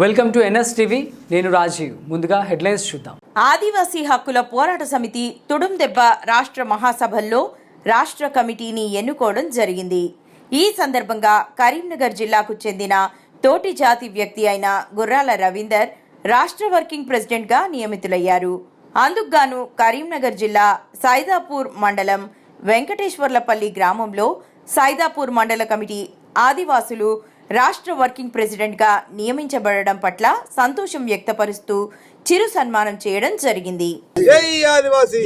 Welcome to NS TV నేను రాజీవ్. ముందుగా headlines చూద్దాం. ఆదివాసీ హక్కుల పోరాట సమితి తుడుం దెబ్బ రాష్ట్ర మహాసభల్లో రాష్ట్ర కమిటీని ఎన్నుకోవడం జరిగింది. ఈ సందర్భంగా కరీంనగర్ జిల్లాకు చెందిన తోటి జాతి వ్యక్తి అయిన గుర్రాల రవీందర్ రాష్ట్ర వర్కింగ్ ప్రెసిడెంట్గా నియమితులయ్యారు. అందుకుగాను కరీంనగర్ జిల్లా సైదాపూర్ మండలం వెంకటేశ్వర్లపల్లి గ్రామంలో సైదాపూర్ మండల కమిటీ ఆదివాసులు రాష్ట్ర వర్కింగ్ ప్రెసిడెంట్గా నియమించబడడం పట్ల సంతోషం వ్యక్తపరుస్తూ చిరు సన్మానం చేయడం జరిగింది. జై ఆదివాసి!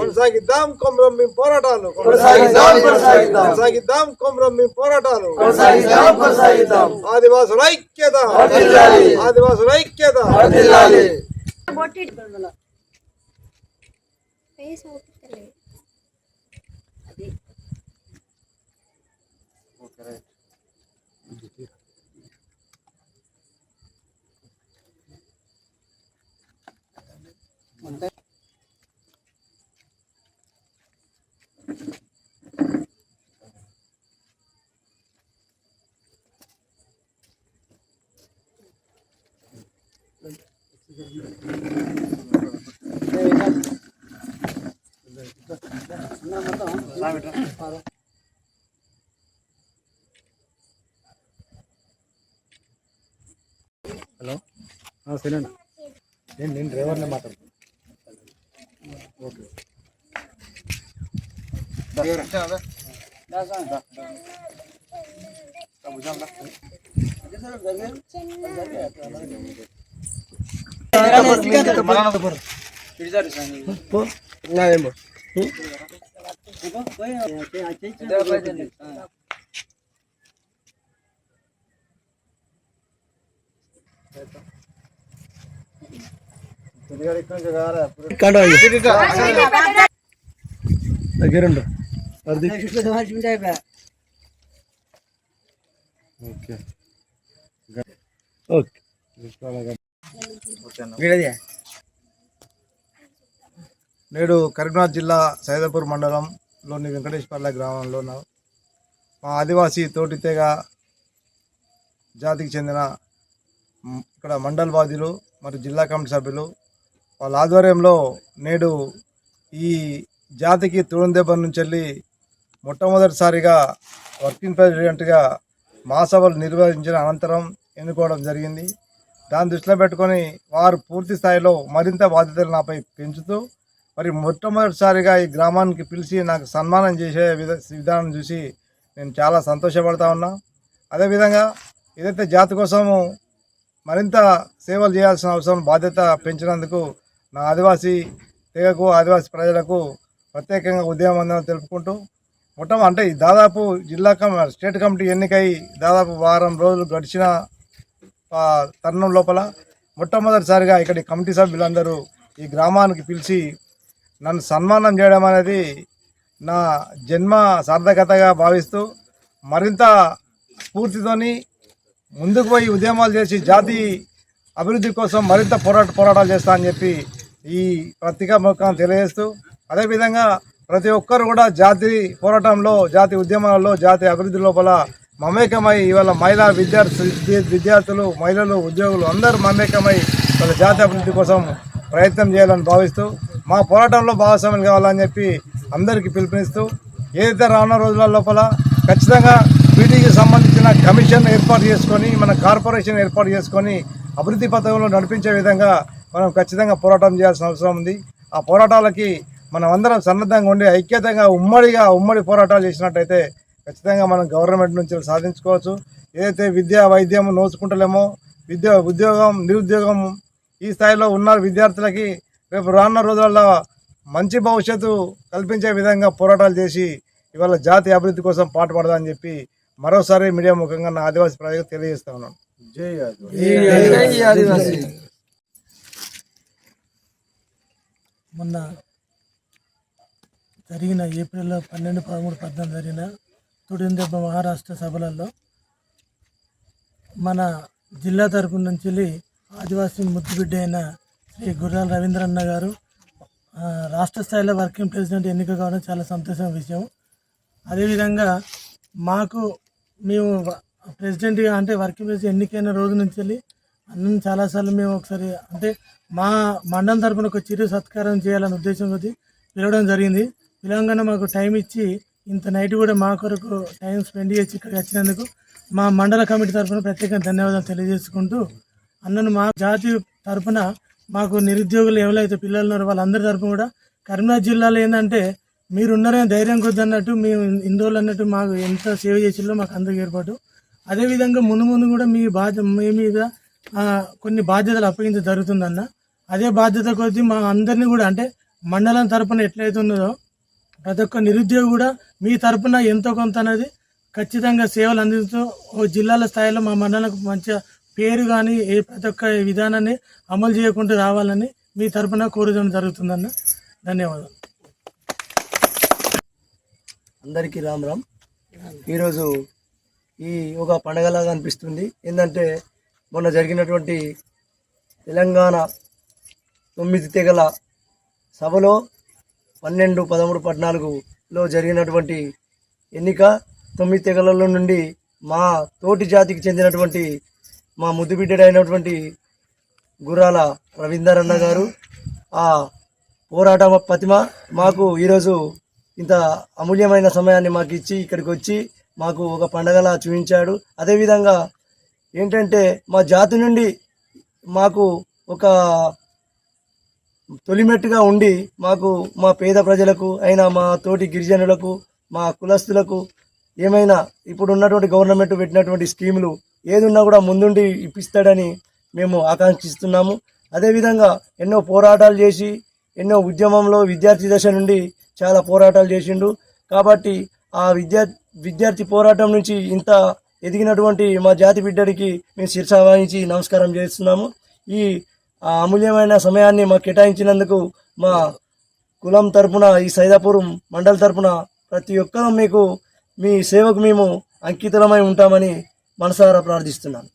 కొనసాగిద్దాం కొమరం మేము పోరాటాలు. కొనసాగిద్దాం, కొనసాగిద్దాం. కొనసాగిద్దాం కొమరం మేము పోరాటాలు. కొనసాగిద్దాం కొనసాగిద్దాం! ఆదివాసుల ఐక్యత. వర్ధిల్లాలి. ఆదివాసుల ఐక్యత వర్ధిల్లాలి. ఫేస్ అవుతుంది నేను నేను డ్రైవర్ని మాట్లాడు దగ్గరుండు ఓకే ఓకే నేడు కరీంనగర్ జిల్లా సైదాపూర్ మండలంలోని వెంకటేశ్వర్ల గ్రామంలో ఉన్న. మా ఆదివాసీ తోటితేగ జాతికి చెందిన ఇక్కడ మండల్ బాధ్యులు మరి జిల్లా కమిటీ సభ్యులు వాళ్ళ ఆధ్వర్యంలో నేడు ఈ జాతికి తురుందెబ్బ నుంచి వెళ్ళి మొట్టమొదటిసారిగా వర్కింగ్ ప్రెసిడెంట్గా మహాసభలు నిర్వహించిన అనంతరం ఎన్నుకోవడం జరిగింది. దాన్ని దృష్టిలో పెట్టుకొని వారు పూర్తి స్థాయిలో మరింత బాధ్యతలు నాపై పెంచుతూ మరి మొట్టమొదటిసారిగా ఈ గ్రామానికి పిలిచి నాకు సన్మానం చేసే విధ విధానం చూసి నేను చాలా సంతోషపడతా ఉన్నా. అదేవిధంగా ఏదైతే జాతి కోసము మరింత సేవలు చేయాల్సిన అవసరం బాధ్యత పెంచినందుకు నా ఆదివాసీ తెగకు ఆదివాసీ ప్రజలకు ప్రత్యేకంగా ఉద్యమం తెలుపుకుంటూ మొత్తం అంటే దాదాపు జిల్లా కమ్ స్టేట్ కమిటీ ఎన్నికై దాదాపు వారం రోజులు గడిచిన తరుణం లోపల మొట్టమొదటిసారిగా ఇక్కడి కమిటీ సభ్యులందరూ ఈ గ్రామానికి పిలిచి నన్ను సన్మానం చేయడం అనేది నా జన్మ సార్థకతగా భావిస్తూ మరింత స్ఫూర్తితోని ముందుకు పోయి ఉద్యమాలు చేసి జాతి అభివృద్ధి కోసం మరింత పోరాట పోరాటాలు చేస్తా అని చెప్పి ఈ పత్రికా ముఖం తెలియజేస్తూ అదేవిధంగా ప్రతి ఒక్కరు కూడా జాతి పోరాటంలో జాతి ఉద్యమాలలో జాతి అభివృద్ధి లోపల మమేకమై ఇవాళ మహిళా విద్యార్థి విద్యార్థులు మహిళలు ఉద్యోగులు అందరూ మమేకమై వాళ్ళ జాతి అభివృద్ధి కోసం ప్రయత్నం చేయాలని భావిస్తూ మా పోరాటంలో భాగస్వాములు కావాలని చెప్పి అందరికీ పిలుపునిస్తూ ఏదైతే రానున్న రోజుల లోపల ఖచ్చితంగా పీటీకి సంబంధించిన కమిషన్ ఏర్పాటు చేసుకొని మన కార్పొరేషన్ ఏర్పాటు చేసుకొని అభివృద్ధి పథకంలో నడిపించే విధంగా మనం ఖచ్చితంగా పోరాటం చేయాల్సిన అవసరం ఉంది. ఆ పోరాటాలకి మనం అందరం సన్నద్ధంగా ఉండి ఐక్యతంగా ఉమ్మడిగా ఉమ్మడి పోరాటాలు చేసినట్టయితే ఖచ్చితంగా మనం గవర్నమెంట్ నుంచి సాధించుకోవచ్చు. ఏదైతే విద్య వైద్యం నోచుకుంటలేమో విద్య ఉద్యోగం నిరుద్యోగం ఈ స్థాయిలో ఉన్న విద్యార్థులకి రేపు రానున్న రోజుల్లో మంచి భవిష్యత్తు కల్పించే విధంగా పోరాటాలు చేసి ఇవాళ జాతి అభివృద్ధి కోసం పాటుపడదామని చెప్పి మరోసారి మీడియా ముఖంగా నా ఆదివాసీ ప్రజలకు తెలియజేస్తా ఉన్నాను. జై ఆదివాసీ. మొన్న జరిగిన ఏప్రిల్ పన్నెండు పదమూడు పద్నాలుగు జరిగిన తుడిందెబ్బ మహారాష్ట్ర సభలలో మన జిల్లా తరపు నుంచి వెళ్ళి ఆదివాసీ ముద్దుబిడ్డ అయిన శ్రీ గుర్రాల రవీంద్రన్న గారు ఆ, రాష్ట్ర స్థాయిలో వర్కింగ్ ప్రెసిడెంట్ ఎన్నిక కావడం చాలా సంతోషమైన విషయం. అదేవిధంగా మాకు మేము ప్రెసిడెంట్గా అంటే వర్కింగ్ ప్రెసిడెంట్ ఎన్నికైన రోజు నుంచి వెళ్ళి అన్నం చాలాసార్లు మేము ఒకసారి అంటే మా మండలం తరపున ఒక చిరు సత్కారం చేయాలనే ఉద్దేశం కొద్ది పిలవడం జరిగింది. పిలవంగానే మాకు టైం ఇచ్చి ఇంత నైట్ కూడా మా కొరకు టైం స్పెండ్ చేసి ఇక్కడికి వచ్చినందుకు మా మండల కమిటీ తరపున ప్రత్యేకంగా ధన్యవాదాలు తెలియజేసుకుంటూ అన్నను మా జాతి తరఫున మాకు నిరుద్యోగులు ఎవరైతే పిల్లలు ఉన్నారో వాళ్ళందరి తరఫున కూడా కరీంనగర్ జిల్లాలో ఏంటంటే మీరు ధైర్యం కొద్ది అన్నట్టు మేము ఇన్ని రోజులు అన్నట్టు మాకు ఎంత సేవ చేసిందో మాకు అందరికి ఏర్పాటు. అదేవిధంగా ముందు ముందు కూడా మీ బాధ్యత మీ మీద కొన్ని బాధ్యతలు అప్పగించడం జరుగుతుందన్న. అదే బాధ్యత కొద్దీ మా అందరినీ కూడా అంటే మండలం తరపున ఎట్లయితే ఉన్నదో ప్రతి ఒక్క నిరుద్యోగి కూడా మీ తరపున ఎంతో కొంత అనేది ఖచ్చితంగా సేవలు అందిస్తూ ఓ జిల్లాల స్థాయిలో మా మండలకు మంచి పేరు కానీ ఏ ప్రతి ఒక్క విధానాన్ని అమలు చేయకుండా రావాలని మీ తరపున కోరడం జరుగుతుందన్న. ధన్యవాదాలు. అందరికీ రామ్ రామ్. ఈరోజు ఈ ఒక పండగలాగా అనిపిస్తుంది. ఏంటంటే మొన్న జరిగినటువంటి తెలంగాణ తొమ్మిది తెగల సభలో పన్నెండు పదమూడు పద్నాలుగులో జరిగినటువంటి ఎన్నిక తొమ్మిది తెగలలో నుండి మా తోటి జాతికి చెందినటువంటి మా ముద్దుబిడ్డడైనటువంటి గుర్రాల రవీందర్ అన్న గారు ఆ పోరాట ప్రతిమ మాకు ఈరోజు ఇంత అమూల్యమైన సమయాన్ని మాకు ఇచ్చి ఇక్కడికి వచ్చి మాకు ఒక పండగలా చూపించాడు. అదేవిధంగా ఏంటంటే మా జాతి నుండి మాకు ఒక తొలిమెట్టుగా ఉండి మాకు మా పేద ప్రజలకు అయినా మా తోటి గిరిజనులకు మా కులస్తులకు ఏమైనా ఇప్పుడు ఉన్నటువంటి గవర్నమెంట్ పెట్టినటువంటి స్కీములు ఏదున్నా కూడా ముందుండి ఇప్పిస్తాడని మేము ఆకాంక్షిస్తున్నాము. అదేవిధంగా ఎన్నో పోరాటాలు చేసి ఎన్నో ఉద్యమంలో విద్యార్థి దశ నుండి చాలా పోరాటాలు చేసిండు. కాబట్టి ఆ విద్యా విద్యార్థి పోరాటం నుంచి ఇంత ఎదిగినటువంటి మా జాతి బిడ్డడికి మేము శిరస వహించి నమస్కారం చేస్తున్నాము. ఈ అమూల్యమైన సమయాన్ని మాకు కేటాయించినందుకు మా కులం తరపున ఈ సైదాపురం మండల తరపున ప్రతి ఒక్కరూ మీకు మీ సేవకు మేము అంకితమై ఉంటామని మనసారా ప్రార్థిస్తున్నాను.